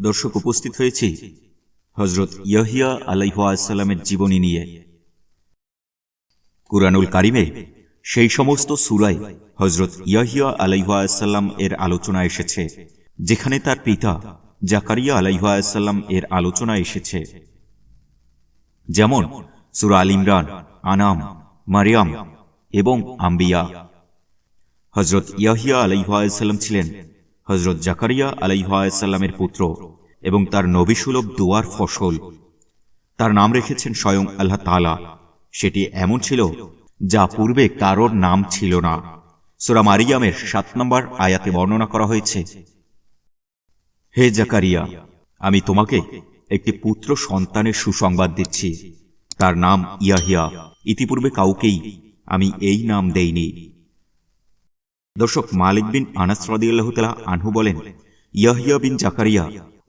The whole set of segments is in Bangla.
দর্শক উপস্থিত হয়েছি হজরত ইয়াহিয়া আলাইহাসাল্লামের জীবনী নিয়ে। কুরআনুল কারিমে সেই সমস্ত সুরাই হজরত ইয়াহিয়া আলাইহাসাল্লাম এর আলোচনা এসেছে, যেখানে তার পিতা জাকারিয়া আলাইহাসাল্লাম এর আলোচনা এসেছে। যেমন সুরা আল ইমরান, আনাম, মারিয়াম এবং আম্বিয়া। হজরত ইয়াহিয়া আলাইহাসাল্লাম ছিলেন হজরত জাকারিয়া আলাইহাসাল্লামের পুত্র এবং তার নবিসুলভ দুয়ার ফসল। তার নাম রেখেছেন স্বয়ং আল্লাহ তালা সেটি এমন ছিল যা পূর্বে কারোর নাম ছিল না। সুরা মারিয়ামের সাত নম্বর আয়াতে বর্ণনা করা হয়েছে, হে জাকারিয়া, আমি তোমাকে একটি পুত্র সন্তানের সুসংবাদ দিচ্ছি। তার নাম ইয়াহিয়া। ইতিপূর্বে কাউকেই আমি এই নাম দেইনি। দর্শক মালিক বিন আনাস রাদিয়াল্লাহু আনহু বলেন, ইয়াহিয়া বিন জাকারিয়া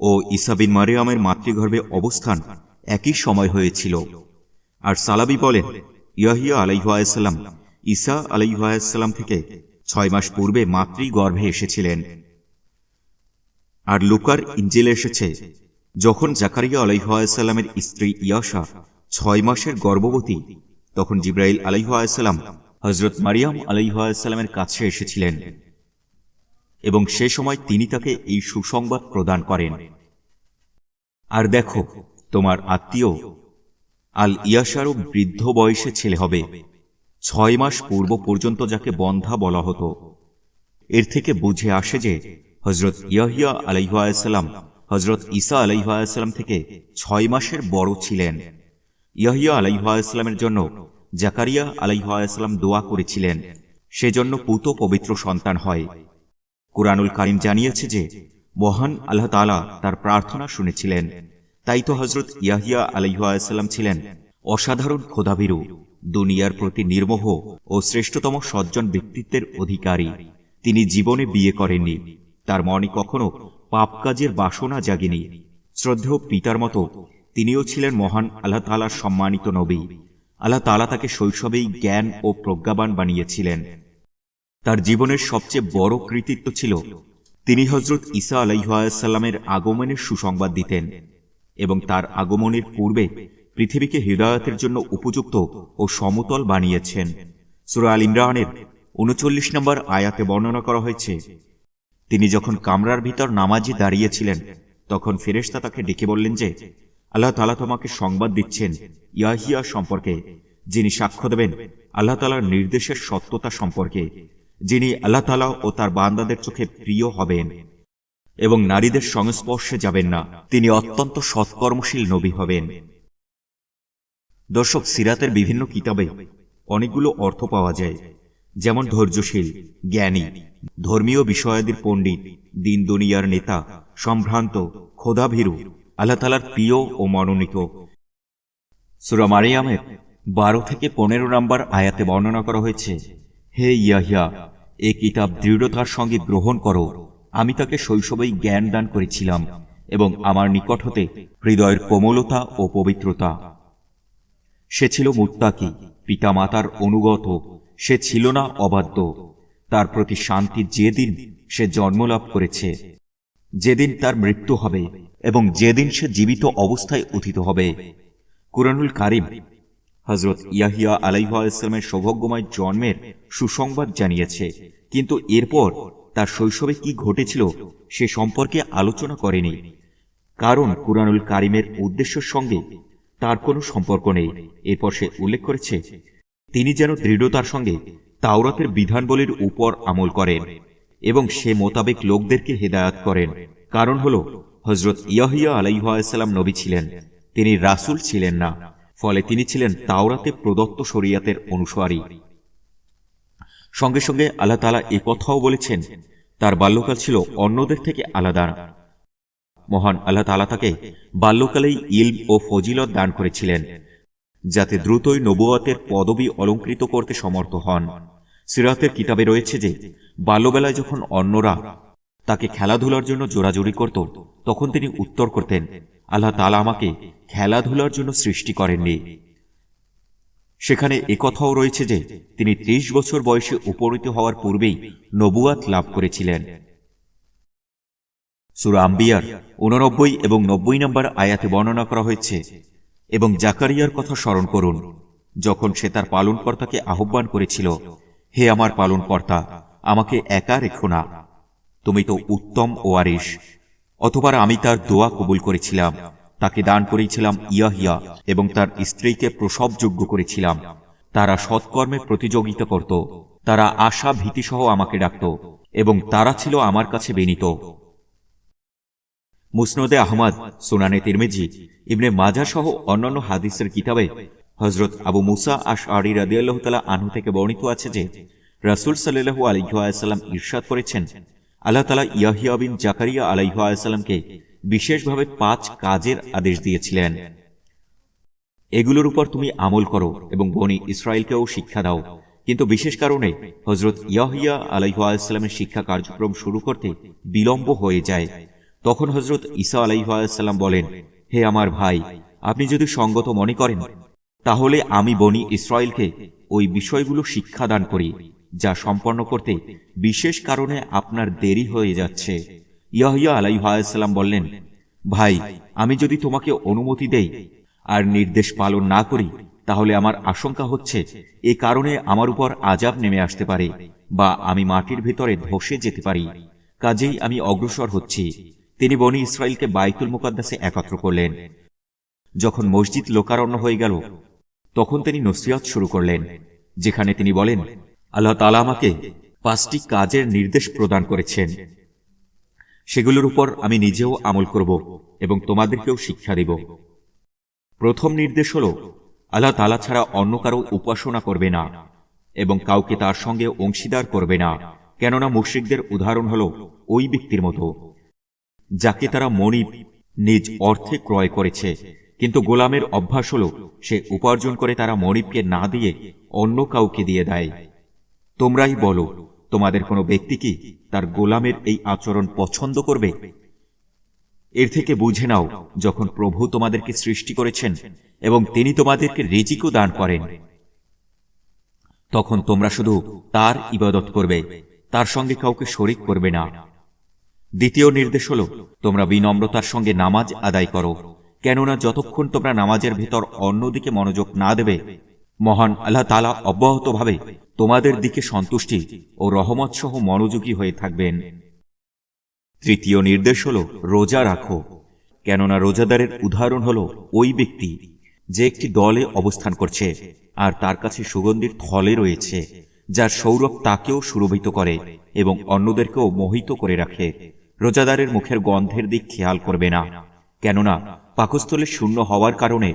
ও ঈসা বিন মারিয়ামের মাতৃগর্ভে অবস্থান একই সময় হয়েছিল। আর সালাবি বলেন, ইয়াহিয়া আলাইহাসাল্লাম ঈসা আলাইহাসাল্লাম থেকে ছয় মাস পূর্বে মাতৃগর্ভে এসেছিলেন। আর লুকার ইঞ্জিলে এসেছে, যখন জাকারিয়া আলাইহাসাল্লামের স্ত্রী ইয়াশা ছয় মাসের গর্ভবতী, তখন জিব্রাইল আলাইহাসাল্লাম হজরত মারিয়াম আলাইহাসাল্লামের কাছে এসেছিলেন এবং সে সময় তিনি তাকে এই সুসংবাদ প্রদান করেন। আর দেখো, তোমার আত্মীয় আল ইয়াশারও বৃদ্ধ বয়সে ছেলে হবে। ছয় মাস পূর্ব পর্যন্ত যাকে বন্ধা বলা হতো। এর থেকে বুঝে আসে যে হজরত ইয়াহিয়া আলাইহাসাল্লাম হজরত ঈসা আলাইহাসাল্লাম থেকে ছয় মাসের বড় ছিলেন। ইয়াহিয়া আলাইহাসাল্লামের জন্য জাকারিয়া আলাইহাসাল্লাম দোয়া করেছিলেন, সেজন্য পুত পবিত্র সন্তান হয়। কুরআনুল কারিম জানিয়েছে যে, মহান আল্লাহ তালা তার প্রার্থনা শুনেছিলেন। তাই তো হজরত ইয়াহিয়া আলাইহাসাল্লাম ছিলেন অসাধারণ খোদাভীরু, দুনিয়ার প্রতি নির্মোহ ও শ্রেষ্ঠতম সজ্জন ব্যক্তিত্বের অধিকারী। তিনি জীবনে বিয়ে করেননি। তার মনে কখনো পাপ কাজের বাসনা জাগেনি। শ্রদ্ধেয় পিতার মতো, তিনিও ছিলেন মহান আল্লাহ তালার সম্মানিত নবী। আল্লাহ তালা তাকে শৈশবেই জ্ঞান ও প্রজ্ঞাবান বানিয়েছিলেন। তার জীবনের সবচেয়ে বড় কৃতিত্ব ছিল, তিনি হজরত ঈসা আলাইহাসাল্লামের আগমনের সুসংবাদ দিতেন এবং তার আগমনের পূর্বে পৃথিবীকে হৃদয়তের জন্য উপযুক্ত ও সমতল বানিয়েছেন। সুরা আল ইমরানের উনচল্লিশ নম্বর আয়াতে বর্ণনা করা হয়েছে, তিনি যখন কামরার ভিতর নামাজি দাঁড়িয়েছিলেন, তখন ফেরেশতা তাকে ডেকে বললেন যে, আল্লাহ তালা তোমাকে সংবাদ দিচ্ছেন ইয়াহিয়া সম্পর্কে, যিনি সাক্ষ্য দেবেন আল্লাহ তালার নির্দেশের সত্যতা সম্পর্কে, যিনি আল্লাহ তালা ও তার বান্দাদের চোখে প্রিয় হবেন এবং নারীদের সংস্পর্শে যাবেন না, তিনি অত্যন্ত সৎকর্মশীল নবী হবেন। দর্শক, সিরাতের বিভিন্ন কিতাবে অনেকগুলো অর্থ পাওয়া যায়, যেমন ধৈর্যশীল, জ্ঞানী, ধর্মীয় বিষয়াদির পণ্ডিত, দিন দুনিয়ার নেতা, সম্ভ্রান্ত খোদাভীরু আল্লাহ তালার প্রিয় ও মনোনীত সুরা মারিয়ামের বারো থেকে পনেরো নম্বর আয়াতে বর্ণনা করা হয়েছে, হে ইয়াহিয়া, এ কিতাব দৃঢ়তার সঙ্গে গ্রহণ করো। আমি তাকে শৈশবেই জ্ঞান দান করেছিলাম এবং আমার নিকট হতে হৃদয়ের কোমলতা ও পবিত্রতা। সে ছিল মুত্তাকি পিতা মাতার অনুগত, সে ছিল না অবাধ্য। তার প্রতি শান্তি যেদিন সে জন্মলাভ করেছে, যেদিন তার মৃত্যু হবে এবং যেদিন সে জীবিত অবস্থায় উথিত হবে কুরআনুল কারিম হজরত ইয়াহিয়া আলাইহাস্লামের সৌভাগ্যময় জন্মের সুসংবাদ জানিয়েছে। কিন্তু এরপর তার শৈশবে কি ঘটেছিল সে সম্পর্কে আলোচনা করেনি। কারণ কুরআনুল কারিমের উদ্দেশ্যের সঙ্গে তার কোনো সম্পর্ক নেই। এরপর সে উল্লেখ করেছে, তিনি যেন দৃঢ়তার সঙ্গে তাওরাতের বিধানবলীর উপর আমল করেন এবং সে মোতাবেক লোকদেরকে হেদায়াত করেন। কারণ হল হজরত ইয়াহিয়া আলাইহাসাল্লাম নবী ছিলেন। তিনি রাসুল ছিলেন না, ফলে তিনি ছিলেন তাওরাতে প্রদত্ত শরিয়াতের অনুসারী। সঙ্গে সঙ্গে আল্লাহ তালা এ কথাও বলেছেন, তার বাল্যকাল ছিল অন্যদের থেকে আলাদা। মহান আল্লাহ তালা তাকে বাল্যকালেই ইলম ও ফজিলত দান করেছিলেন, যাতে দ্রুতই নবুয়াতের পদবি অলঙ্কৃত করতে সমর্থ হন। সিরাতের কিতাবে রয়েছে যে, বাল্যবেলায় যখন অন্যরা তাকে খেলাধুলার জন্য জোরাজুরি করত, তখন তিনি উত্তর করতেন আল্লাহ তালা আমাকে খেলাধুলার জন্য সৃষ্টি করেননি। সেখানে একথাও রয়েছে যে, তিনি ত্রিশ বছর বয়সে উপনীত হওয়ার পূর্বেই নবুয়াত লাভ করেছিলেন। সুরা আম্বিয়ার উননব্বই এবং নব্বই নম্বর আয়াতে বর্ণনা করা হয়েছে, এবং জাকারিয়ার কথা স্মরণ করুন, যখন সে তার পালনকর্তাকে আহ্বান করেছিল, হে আমার পালনকর্তা, আমাকে একা রেখো না। তুমি তো উত্তম ওয়ারিস অথবা আমি তার দোয়া কবুল করেছিলাম। তাকে দান করেছিলাম ইয়াহিয়া এবং তার স্ত্রীকে প্রসবযোগ্য করেছিলাম। তারা সৎকর্মে প্রতিযোগিতা করত। তারা আশা ভীতিসহ আমাকে ডাকত এবং তারা ছিল আমার কাছে বেনিত। মুসনদে আহমদ, সুনানে তিরমেজি, ইবনে মাজা সহ অন্যান্য হাদিসের কিতাবে হজরত আবু মুসা আশ আরি রাদিয়াল্লাহ তালা আনহু থেকে বর্ণিত আছে যে রাসুল সাল্লু আলিহাসাল্লাম ইরশাদ করেছেন আল্লাহ তালা ইয়াহিয়া বিন জাকারিয়া আলাইহাসাল্লামকে বিশেষভাবে পাঁচ কাজের আদেশ দিয়েছিলেন। এগুলোর উপর তুমি আমল করো এবং বনি ইসরায়েলকেও শিক্ষা দাও। কিন্তু বিশেষ কারণে হজরত ইয়াহিয়া আলাইহাসাল্লামের শিক্ষা কার্যক্রম শুরু করতে বিলম্ব হয়ে যায়। তখন হজরত ইসা ঈসা আলাইহাসাল্লাম বলেন, হে আমার ভাই, আপনি যদি সঙ্গত মনে করেন, তাহলে আমি বনি ইসরায়েলকে ওই বিষয়গুলো শিক্ষাদান করি। যা সম্পন্ন করতে বিশেষ কারণে আপনার দেরি হয়ে যাচ্ছে। ইয়াহিয়া আলাইহাসাল্লাম বললেন, ভাই, আমি যদি তোমাকে অনুমতি দেই আর নির্দেশ পালন না করি, তাহলে আমার আশঙ্কা হচ্ছে এ কারণে আমার উপর আজাব নেমে আসতে পারে বা আমি মাটির ভেতরে ধসে যেতে পারি। কাজেই আমি অগ্রসর হচ্ছি। তিনি বনি ইসরায়েলকে বাইতুল মুকাদ্দাসে একত্র করলেন। যখন মসজিদ লোকারণ্য হয়ে গেল, তখন তিনি নসিহত শুরু করলেন, যেখানে তিনি বলেন আল্লাহ তালা আমাকে পাঁচটি কাজের নির্দেশ প্রদান করেছেন। সেগুলোর উপর আমি নিজেও আমল করব এবং তোমাদেরকেও শিক্ষা দেব। প্রথম নির্দেশ হল, আল্লাহ তালা ছাড়া অন্য কারও উপাসনা করবে না এবং কাউকে তার সঙ্গে অংশীদার করবে না। কেননা মুশ্রিকদের উদাহরণ হল ওই ব্যক্তির মতো, যাকে তারা মনিব, নিজ অর্থে ক্রয় করেছে। কিন্তু গোলামের অভ্যাস হল, সে উপার্জন করে তারা মনিবকে না দিয়ে অন্য কাউকে দিয়ে দেয়। তোমরাই বলো, তোমাদের কোনো ব্যক্তি কি তার গোলামের এই আচরণ পছন্দ করবে? এর থেকে বুঝে নাও, যখন প্রভু তোমাদেরকে সৃষ্টি করেছেন এবং তিনি তোমাদেরকে রেজিকও দান করেন। তখন তোমরা শুধু তার ইবাদত করবে, তার সঙ্গে কাউকে শরিক করবে না। দ্বিতীয় নির্দেশ হল, তোমরা বিনম্রতার সঙ্গে নামাজ আদায় করো, কেননা যতক্ষণ তোমরা নামাজের ভেতর অন্যদিকে মনোযোগ না দেবে মহান আল্লাহ তালা অব্যাহতভাবে তোমাদের দিকে সন্তুষ্টি ও রহমত সহ মনোযোগী হয়ে থাকবেন। তৃতীয় নির্দেশ হল রোজা রাখো। কেননা রোজাদারের উদাহরণ হল ওই ব্যক্তি যে একটি দলে অবস্থান করছে আর তার কাছে সুগন্ধির থলে রয়েছে, যার সৌরভ তাকেও সুরভিত করে এবং অন্যদেরকেও মোহিত করে রাখে। রোজাদারের মুখের গন্ধের দিক খেয়াল করবে না। কেননা পাকস্থলে শূন্য হওয়ার কারণে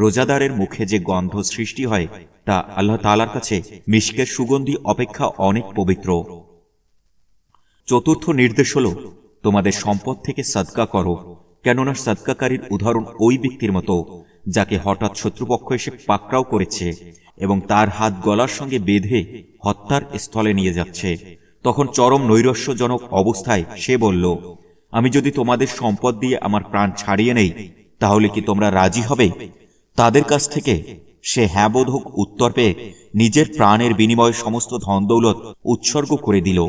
রোজাদারের মুখে যে গন্ধ সৃষ্টি হয়, তা আল্লাহ তালার কাছে মিশকের সুগন্ধি অপেক্ষা অনেক পবিত্র। চতুর্থ নির্দেশ হল, তোমাদের সম্পদ থেকে সদকা করো, কেননা সদকাকারীর উদাহরণ ওই ব্যক্তির মতো, যাকে হঠাৎ শত্রুপক্ষ এসে পাকড়াও করেছে এবং তার হাত গলার সঙ্গে বেঁধে হত্যার স্থলে নিয়ে যাচ্ছে। তখন চরম নৈরস্যজনক অবস্থায় সে বলল, আমি যদি তোমাদের সম্পদ দিয়ে আমার প্রাণ ছাড়িয়ে নেই তাহলে কি তোমরা রাজি হবে? তাদের কাছ থেকে সে হ্যাঁ বোধক উত্তর পেয়ে নিজের প্রাণের বিনিময়ে সমস্ত ধন দৌলত উৎসর্গ করে দিল।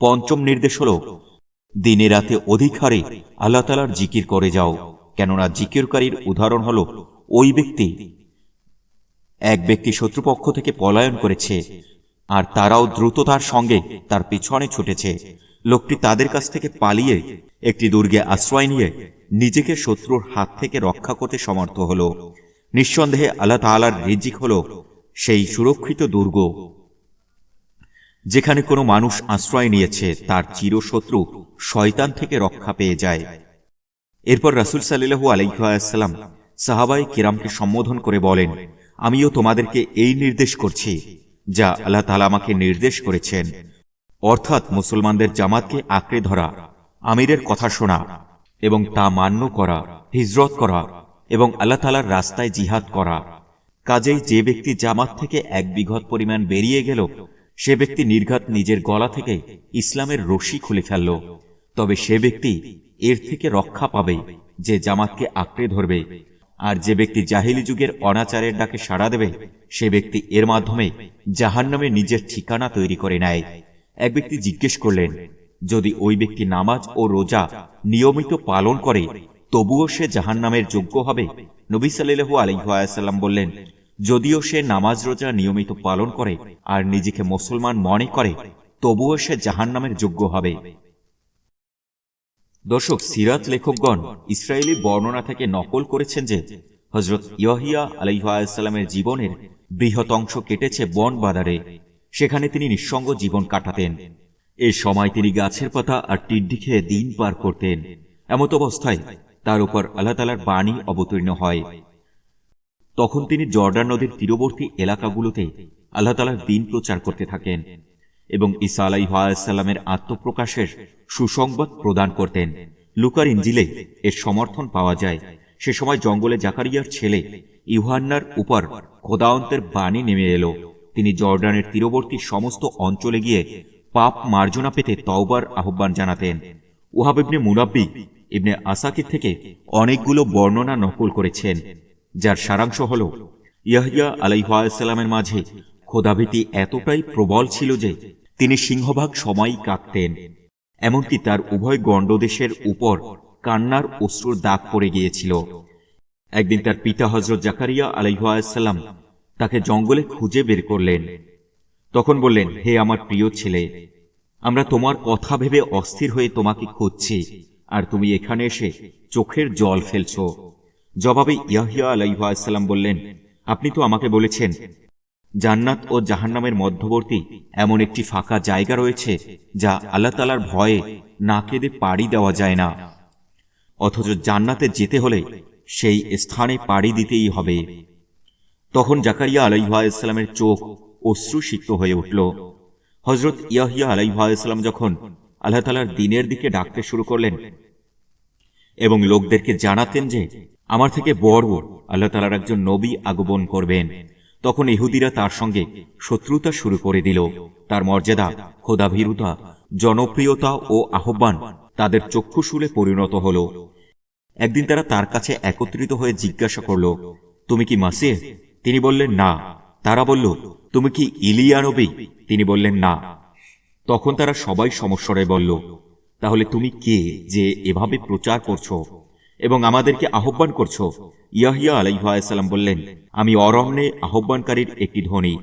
পঞ্চম নির্দেশ হল, দিনে রাতে অধিক হারে আল্লাহ তালার জিকির করে যাও, কেননা জিকিরকারীর উদাহরণ হল, ওই ব্যক্তি এক ব্যক্তি শত্রুপক্ষ থেকে পলায়ন করেছে, আর তারাও দ্রুততার সঙ্গে তার পিছনে ছুটেছে। লোকটি তাদের কাছ থেকে পালিয়ে একটি দুর্গে আশ্রয় নিয়ে নিজেকে শত্রুর হাত থেকে রক্ষা করতে সমর্থ হল। নিঃসন্দেহে আল্লাহ তালার রিজিক হল সেই সুরক্ষিত দুর্গ। যেখানে কোনো মানুষ আশ্রয় নিয়েছে, তার চিরশত্রু শয়তান থেকে রক্ষা পেয়ে যায়। এরপর রাসুল সাল্লু আলাইসাল্লাম সাহাবাই কিরামকে সম্বোধন করে বলেন, আমিও তোমাদেরকে এই নির্দেশ করছি, যা আল্লাহ তালা আমাকে নির্দেশ করেছেন। অর্থাৎ মুসলমানদের জামাতকে আঁকড়ে ধরা আমিরের কথা শোনা এবং তা মান্য করা, হিজরত করা এবং আল্লাহ তালার রাস্তায় জিহাদ করা। কাজেই যে ব্যক্তি জামাত থেকে এক বিঘত পরিমাণ বেরিয়ে গেল, সে ব্যক্তি নির্ঘাত নিজের গলা থেকে ইসলামের রশি খুলে ফেলল। তবে সে ব্যক্তি এর থেকে রক্ষা পাবে যে জামাতকে আঁকড়ে ধরবে। আর যে ব্যক্তি জাহিলি যুগের অনাচারের ডাকে সাড়া দেবে, সে ব্যক্তি এর মাধ্যমে জাহান নামে নিজের ঠিকানা তৈরি করে নেয়। এক ব্যক্তি জিজ্ঞেস করলেন যদি ওই ব্যক্তি নামাজ ও রোজা নিয়মিত পালন করে, তবুও সে জাহান্নামের যোগ্য হবে। নবী সাল্লাল্লাহু আলাইসাল্লাম বললেন, যদিও সে নামাজ রোজা নিয়মিত পালন করে আর নিজেকে মুসলমান মনে করে, তবুও সে জাহান্নামের যোগ্য হবে। দর্শক, সিরাত লেখকগণ ইসরায়েলি বর্ণনা থেকে নকল করেছেন যে হজরত ইয়হিয়া আলাইহাল্লামের জীবনের বৃহৎ অংশ কেটেছে বন বাদারে সেখানে তিনি নিঃসঙ্গ জীবন কাটাতেন। এ সময় তিনি গাছের পাতা আর টিড্ডি খেয়ে দিন পার করতেন। এমত অবস্থায় তার উপর আল্লাহ তালার বাণী অবতীর্ণ হয়। তখন তিনি জর্ডান নদীর তীরবর্তী এলাকাগুলোতে আল্লাহ তালার দিন প্রচার করতে থাকেন এবং ঈসা আলাইহাল্লামের আত্মপ্রকাশের সুসংবাদ প্রদান করতেন। লুকার ইঞ্জিলে এর সমর্থন পাওয়া যায়। সে সময় জঙ্গলে জাকারিয়ার ছেলে ইউহান্নার উপর খোদায়ন্তের বাণী নেমে এলো। তিনি জর্ডানের তীরবর্তী সমস্ত অঞ্চলে গিয়ে পাপ মার্জনা পেতে তওবার আহ্বান জানাতেন। ওহাব ইবনে মুনাব্বি ইবনে আসাকির থেকে অনেকগুলো বর্ণনা নকল করেছেন, যার সারাংশ হল ইয়াহিয়া আলাইহাল্লামের মাঝে খোদাভীতি এতটাই প্রবল ছিল যে তিনি সিংহভাগ সময়ই কাঁদতেন, এমনকি তার উভয় গণ্ডদেশের উপর কান্নার অশ্রুর দাগ পড়ে গিয়েছিল। একদিন তার পিতা হজরত জাকারিয়া আলাইহাল্লাম তাকে জঙ্গলে খুঁজে বের করলেন। তখন বললেন, হে আমার প্রিয় ছেলে, আমরা তোমার কথা ভেবে অস্থির হয়ে তোমাকে খুঁজছি, আর তুমি এখানে এসে চোখের জল ফেলছ। জবাবে ইয়াহিয়া আলাইহাল্লাম বললেন, আপনি তো আমাকে বলেছেন, জান্নাত ও জাহান্নামের মধ্যবর্তী এমন একটি ফাঁকা জায়গা রয়েছে, যা আল্লাহ তালার ভয়ে না কেঁদে পাড়ি দেওয়া যায় না। অথচ জান্নাতে যেতে হলে সেই স্থানে পাড়ি দিতেই হবে। তখন জাকারিয়া আলাইহাল্লামের চোখ অশ্রুসিক্ত হয়ে উঠল। হজরত ইয়াহিয়া আলাইহাল্লাম যখন আল্লাহ তালার দিনের দিকে ডাকতে শুরু করলেন এবং লোকদেরকে জানাতেন যে, আমার থেকে বড় আল্লাহ তালার একজন নবী আগমন করবেন, তখন ইহুদিরা তার সঙ্গে শত্রুতা শুরু করে দিল। তার মর্যাদা, খোদাভীরুতা, জনপ্রিয়তা ও আহ্বান তাদের চক্ষুশুলে পরিণত হল। একদিন তারা তার কাছে একত্রিত হয়ে জিজ্ঞাসা করল, তুমি কি মাসিহ? তিনি বললেন, না। তারা বলল তুমি কি ইলিয়া নবী তিনি বললেন, না। তখন তারা সবাই সমস্বরে বলল, তাহলে তুমি কে যে এভাবে প্রচার করছ এবং আমাদেরকে আহ্বান করছ? ইয়াহিয়া আলাইহাল্লাম বললেন, আমি অরণ্যে আহ্বানকারীর একটি ধ্বনি,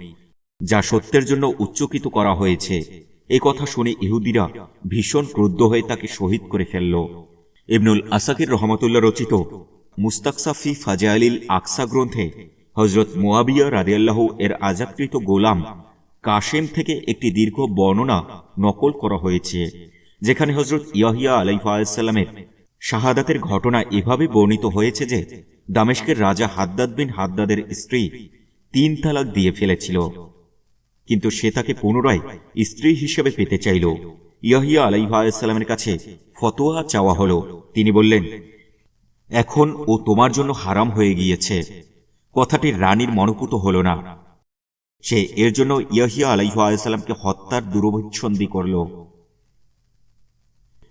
যা সত্যের জন্য উচ্চকিত করা হয়েছে। এ কথা শুনে ইহুদিরা ভীষণ ক্রুদ্ধ হয়ে তাকে শহীদ করে ফেলল। ইবনুল আসাকির রহমতুল্লাহ রচিত মুস্তাকসাফি ফাজাইলিল আকসা গ্রন্থে হজরত মুয়াবিয়া রাদিয়াল্লাহ এর আজাদকৃত গোলাম কাশেম থেকে একটি দীর্ঘ বর্ণনা নকল করা হয়েছে, যেখানে হজরত ইয়াহিয়া আলাইসাল্লামের শাহাদাতের ঘটনা এভাবে বর্ণিত হয়েছে যে দামেশকের রাজা হাদ্দাদ বিন হাদ্দাদের স্ত্রী তিন তালাক দিয়ে ফেলেছিল, কিন্তু সে তাকে পুনরায় স্ত্রী হিসেবে পেতে চাইল। ইয়াহিয়া আলাইসাল্লামের কাছে ফতোয়া চাওয়া হল। তিনি বললেন, এখন ও তোমার জন্য হারাম হয়ে গিয়েছে। কথাটি রানীর মনোপুত হল না। সে এর জন্য ইয়াহিয়া আলাইসাল্লামকে হত্যার দূরভিচ্ছন্দি করল।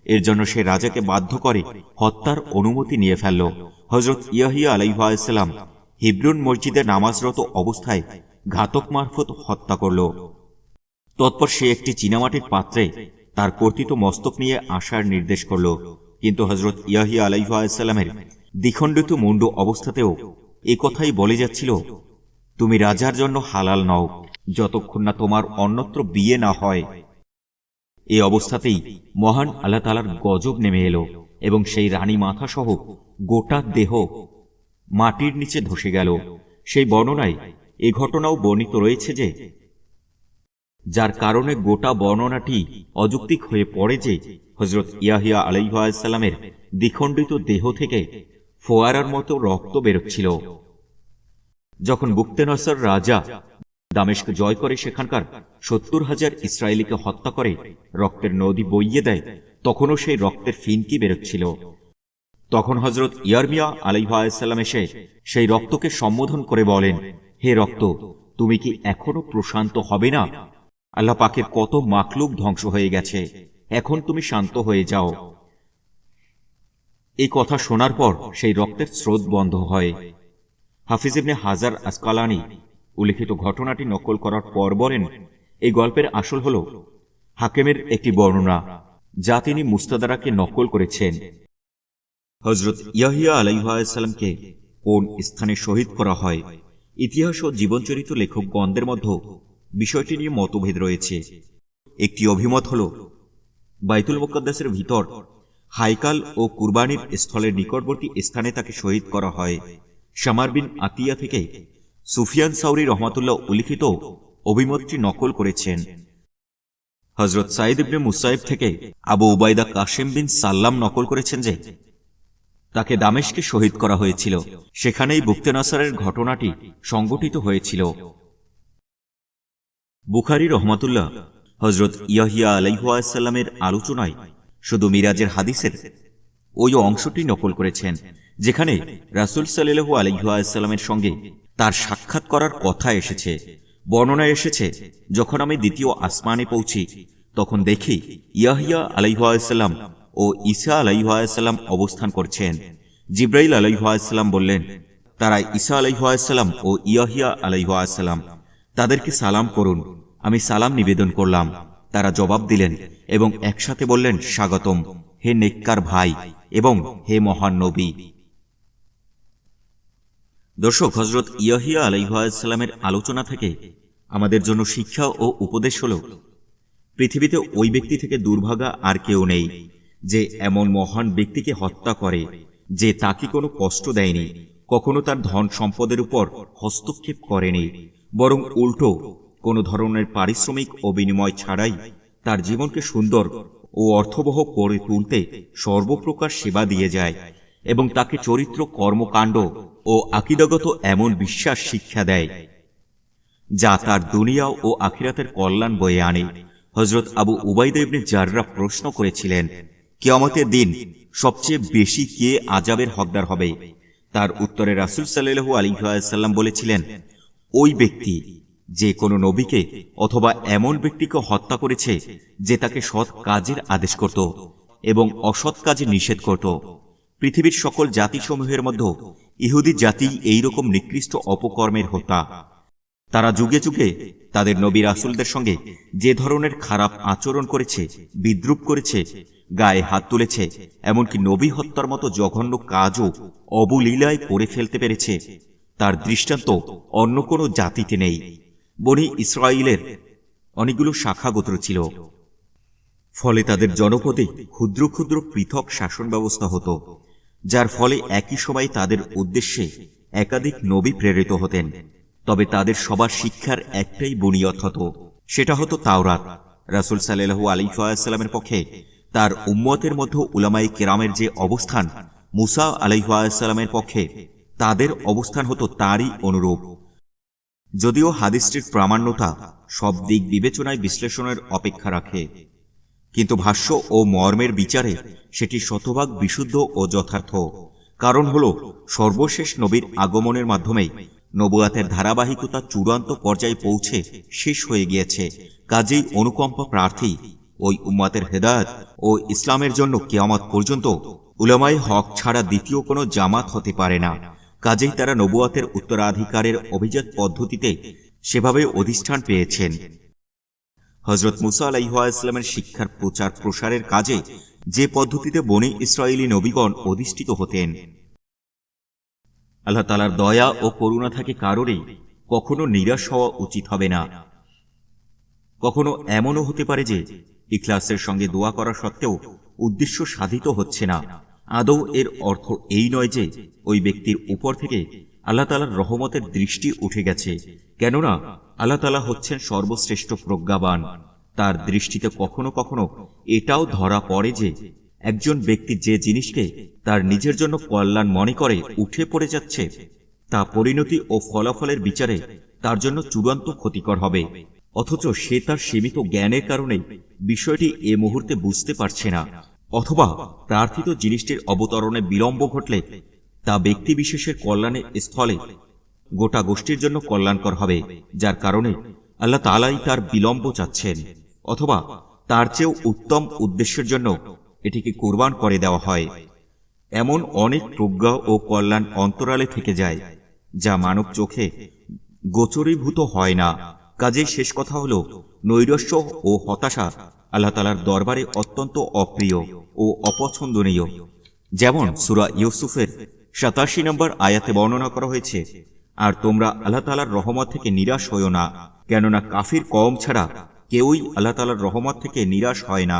এর জন্য সে রাজাকে বাধ্য করে হত্যার অনুমতি নিয়ে ফেলল। হজরত ইয়াহিয়া আলাইহাল্লাম হিব্রুন মসজিদে নামাজরত অবস্থায় ঘাতক মারফত হত্যা করল। তৎপর সে একটি চীনামাটির পাত্রে তার কর্তৃত মস্তক নিয়ে আসার নির্দেশ করল। কিন্তু হজরত ইয়াহিয়া আলাইহাল্লামের দ্বিখণ্ডিত মুন্ড অবস্থাতেও এ কথাই বলে যাচ্ছিল, তুমি রাজার জন্য হালাল নও, যতক্ষণ না তোমার অন্যত্র বিয়ে না হয়। এই অবস্থাতেই মহান আল্লাহ তালার গজব নেমে এলো এবং সেই রানী মাথা সহ গোটা দেহ মাটির নিচে ধসে গেল। সেই বর্ণনায় এ ঘটনাও বর্ণিত রয়েছে যে, যার কারণে গোটা বর্ণনাটি অযৌক্তিক হয়ে পড়ে যে হজরত ইয়াহিয়া আলাইসাল্লামের দ্বিখণ্ডিত দেহ থেকে ফোয়ারার মতো রক্ত বেরোচ্ছিল। যখন বুক্তেনসর রাজা দামেশকে জয় করে সেখানকার সত্তর হাজার ইসরায়েলিকে হত্যা করে রক্তের নদী বইয়ে দেয়, তখনও সেই রক্তের ফিনকি বেরোচ্ছিল। তখন হজরত ইয়ারমিয়া আলাইহাল্লাম এসে সেই রক্তকে সম্বোধন করে বলেন, হে রক্ত, তুমি কি এখনও প্রশান্ত হবে না? আল্লাহ পাকের কত মাকলুক ধ্বংস হয়ে গেছে। এখন তুমি শান্ত হয়ে যাও। এই কথা শোনার পর সেই রক্তের স্রোত বন্ধ হয়। হাফিজ ইবনে হাজার আসকালানি উল্লিখিত ঘটনাটি নকল করার পর বলেন, এই গল্পের আসল হল হাকেমের একটি বর্ণনা যা তিনি মুস্তাদারাকে নকল করেছেন। হজরত ইয়াহিয়া আলাইহাসাল্লামকে কোন স্থানে শহীদ করা হয়, ইতিহাস ও জীবনচরিত লেখকগণদের মধ্যে বিষয়টি নিয়ে মতভেদ রয়েছে। একটি অভিমত হল, বাইতুল মোকাদ্দাসের ভিতর হাইকাল ও কুরবানির স্থলের নিকটবর্তী স্থানে তাকে শহীদ করা হয়। শামার বিন আতিয়া থেকে সুফিয়ান সাউরি রহমাতুল্লাহ উল্লিখিত অভিমতটি নকল করেছেন। হজরত সাইদ ইবনে মুসাইব থেকে আবু উবাইদা কাশেম বিন সাল্লাম নকল করেছেন যে, তাকে দামেশকে শহীদ করা হয়েছিল। সেখানেই বুক্তে নাসারের ঘটনাটি সংগঠিত হয়েছিল। বুখারি রহমাতুল্লাহ হজরত ইয়াহিয়া আলাইহাসাল্লামের আলোচনায় শুধু মিরাজের হাদিসের ওই অংশটি নকল করেছেন, যেখানে রাসুল সাল্লু আলাইহাসাল্লামের সঙ্গে তার সাক্ষাৎ করার কথা এসেছে বর্ণনায় এসেছে, যখন আমি দ্বিতীয় আসমানে পৌঁছি, তখন দেখি ইয়াহিয়া আলাইহাসাল্লাম ও ঈসা আলাইহাসাল্লাম অবস্থান করছেন। জিব্রাইল আলাইহাসাল্লাম বললেন, তারা ঈসা আলাইহাসাল্লাম ও ইয়াহিয়া আলাইহাসাল্লাম তাদেরকে সালাম করুন, আমি সালাম নিবেদন করলাম। তারা জবাব দিলেন এবং একসাথে বললেন, স্বাগতম, হে নেককার ভাই এবং হে মহান নবী। দর্শক হজরত ইয়াহিয়া আলাইহাসাল্লামের আলোচনা থেকে আমাদের জন্য শিক্ষা ও উপদেশ হল, পৃথিবীতে ওই ব্যক্তি থেকে দুর্ভাগা আর কেউ নেই যে এমন মহান ব্যক্তিকে হত্যা করে যে তাকে কোনো কষ্ট দেয়নি, কখনো তার ধন সম্পদের উপর হস্তক্ষেপ করেনি, বরং উল্টো কোনো ধরনের পারিশ্রমিক ও বিনিময় ছাড়াই তার জীবনকে সুন্দর ও অর্থবহ করে তুলতে সর্বপ্রকার সেবা দিয়ে যায় এবং তাকে চরিত্র, কর্মকাণ্ড ও আকিদগত এমন বিশ্বাস শিক্ষা দেয়, যা তার দুনিয়া ও আখিরাতের কল্যাণ বয়ে আনে। হজরত আবু উবাইদা ইবনে জাররা প্রশ্ন করেছিলেন, কিয়ামতের দিন সবচেয়ে বেশি কে আজাবের হকদার হবে? তার উত্তরে রাসুল সাল্লু আলিহাসাল্লাম বলেছিলেন, ওই ব্যক্তি যে কোনো নবীকে অথবা এমন ব্যক্তিকে হত্যা করেছে যে তাকে সৎ কাজের আদেশ করত এবং অসৎ কাজে নিষেধ করত। পৃথিবীর সকল জাতিসমূহের মধ্যে ইহুদি জাতি এইরকম নিকৃষ্ট অপকর্মের হত্যা। তারা যুগে যুগে তাদের নবী রাসুলদের সঙ্গে যে ধরনের খারাপ আচরণ করেছে, বিদ্রুপ করেছে, গায়ে হাত তুলেছে, এমনকি নবী হত্যার মতো জঘন্য কাজও অবলীলায় করে ফেলতে পেরেছে, তার দৃষ্টান্ত অন্য কোনো জাতিতে নেই। বনি ইসরায়েলের অনেকগুলো শাখা গোত্র ছিল। ফলে তাদের জনপদে ক্ষুদ্র ক্ষুদ্র পৃথক শাসন ব্যবস্থা হতো, যার ফলে একই সময় তাদের উদ্দেশ্যে একাধিক নবী প্রেরিত হতেন। তবে তাদের সবার শিক্ষার একটাই বুনিয়ত হতো, সেটা হতো তাওরাত। রাসুল সাল্লাহু আলিফাসাল্লামের পক্ষে তার উম্মতের মধ্যে উলামাই কেরামের যে অবস্থান মুসা আলাইহাসাল্লামের পক্ষে, তাদের অবস্থান হতো তারই অনুরূপ। যদিও হাদিসটির প্রামাণ্যতা সব দিক বিবেচনায় বিশ্লেষণের অপেক্ষা রাখে। কিন্তু ভাষ্য ও মর্মের বিচারে সেটি শতভাগ বিশুদ্ধ ও যথার্থ। কারণ হল, সর্বশেষ নবীর আগমনের মাধ্যমেই নবুয়াতের ধারাবাহিকতা চূড়ান্ত পর্যায়ে পৌঁছে শেষ হয়ে গিয়েছে। কাজেই অনুকম্পা প্রার্থী, ওই উম্মাতের হেদায়ত ও ইসলামের জন্য কেয়ামত পর্যন্ত উলামাই হক ছাড়া দ্বিতীয় কোনো জামাত হতে পারে না। কাজেই তারা নবুয়াতের উত্তরাধিকারের অভিজাত পদ্ধতিতে সেভাবে অধিষ্ঠান পেয়েছেন। হজরত মুসা আলাইহাস্লামের শিক্ষার প্রচার প্রসারের কাজে যে পদ্ধতিতে বনে ইসরায়েলি নবীগণ অধিষ্ঠিত হতেন, আল্লাহ তালার দয়া ও করুণা থাকে কারোরই কখনো নিরাশ হওয়া উচিত হবে না। কখনো এমনও হতে পারে যে ইখলাসের সঙ্গে দোয়া করা সত্ত্বেও উদ্দেশ্য সাধিত হচ্ছে না। আদৌ এর অর্থ এই নয় যে ওই ব্যক্তির উপর থেকে আল্লাহ তালার রহমতের দৃষ্টি উঠে গেছে, কেননা আল্লাহ তালা হচ্ছেন সর্বশ্রেষ্ঠ প্রজ্ঞাবান। তার দৃষ্টিতে কখনো কখনো এটাও ধরা পড়ে যে একজন ব্যক্তি যে জিনিসকে তার নিজের জন্য কল্যাণ মনে করে উঠে পড়ে যাচ্ছে, তা পরিণতি ও ফলাফলের বিচারে তার জন্য চূড়ান্ত ক্ষতিকর হবে। অথচ সে তার সীমিত জ্ঞানের কারণে বিষয়টি এ মুহূর্তে বুঝতে পারছে না। অথবা প্রার্থিত জিনিসটির অবতরণে বিলম্ব ঘটলে তা ব্যক্তি বিশেষের কল্যাণের স্থলে গোটা গোষ্ঠীর জন্য কল্যাণকর হবে, যার কারণে আল্লাহ তালাই তার বিলম্ব চাচ্ছেন, অথবা তার চেয়েও উত্তম উদ্দেশ্যের জন্য এটিকে কোরবান করে দেওয়া হয়। এমন অনেক প্রজ্ঞা ও কল্যাণ অন্তরালে থেকে যায়, যা মানব চোখে গোচরীভূত হয় না। কাজে শেষ কথা হল নৈরস্য ও হতাশা আল্লাহ তালার দরবারে অত্যন্ত অপ্রিয় ও অপছন্দনীয়। যেমন সুরা ইউসুফের সাতাশি নম্বর আয়াতে বর্ণনা করা হয়েছে, আর তোমরা আল্লাহ তালার রহমত থেকে নিরাশ হইও না, কেননা কাফির কম ছাড়া কেউই আল্লাহ তালার রহমত থেকে নিরাশ হয় না।